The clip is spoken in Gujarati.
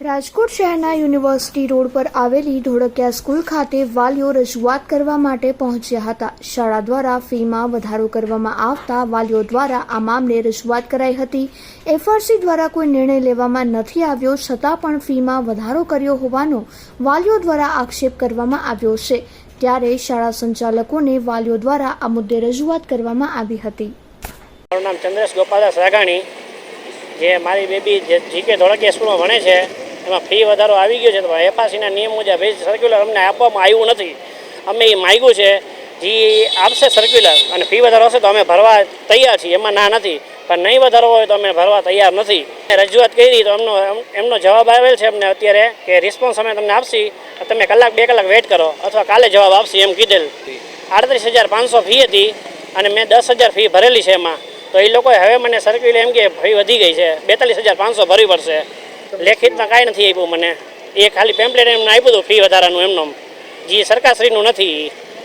રાજકોટ શહેરના યુનિવર્સિટી રોડ પર આવેલી ધોળકિયા સ્કૂલ ખાતે વાલીઓ રજૂઆત કરવા માટે પહોંચ્યા હતા. શાળા દ્વારા ફીમાં વધારો કરવામાં આવતા વાલીઓ દ્વારા આ મામલે રજૂઆત કરાઈ હતી. એફઆરસી દ્વારા કોઈ નિર્ણય લેવામાં નથી આવ્યો, છતાં પણ ફીમાં વધારો કર્યો હોવાનો વાલીઓ દ્વારા આક્ષેપ કરવામાં આવ્યો છે. ત્યારે શાળા સંચાલકોને વાલીઓ દ્વારા આ મુદ્દે રજૂઆત કરવામાં આવી હતી. મારું નામ ચંદ્રેશ ગોપાલદાસ રાઘાણી જે મારી બેબી જે જીકે ધોળકિયા સ્કૂલમાં ભણે છે એમાં ફી વધારો આવી ગયો છે, તો એફઆસીના નિયમ મુજબ એ સર્ક્યુલર અમને આપવામાં આવ્યું નથી. અમે એ માગ્યું છે, જે, આપશે સર્ક્યુલર અને ફી વધારો હશે તો અમે ભરવા તૈયાર છીએ. એમાં ના નથી, પણ નહીં વધારો હોય તો અમે ભરવા તૈયાર નથી. રજૂઆત કરી, તો એમનો એમનો જવાબ આવેલ છે અમને અત્યારે કે રિસ્પોન્સ અમે તમને આપશી તમે કલાક બે કલાક વેઇટ કરો, અથવા કાલે જવાબ આપશી એમ કીધેલ. આડત્રીસ હજાર પાંચસો ફી હતી અને મેં દસ હજાર ફી ભરેલી છે એમાં. તો એ લોકોએ હવે મને સર્ક્યુલર એમ કે ફી વધી ગઈ છે, બેતાલીસ હજાર પાંચસો ભરવી પડશે. લેખિતમાં કાંઈ નથી આપ્યું મને. એ ખાલી પેમ્પલેટ એમને આપ્યું હતું ફી વધારાનું એમનું જે સરકારશ્રીનું નથી.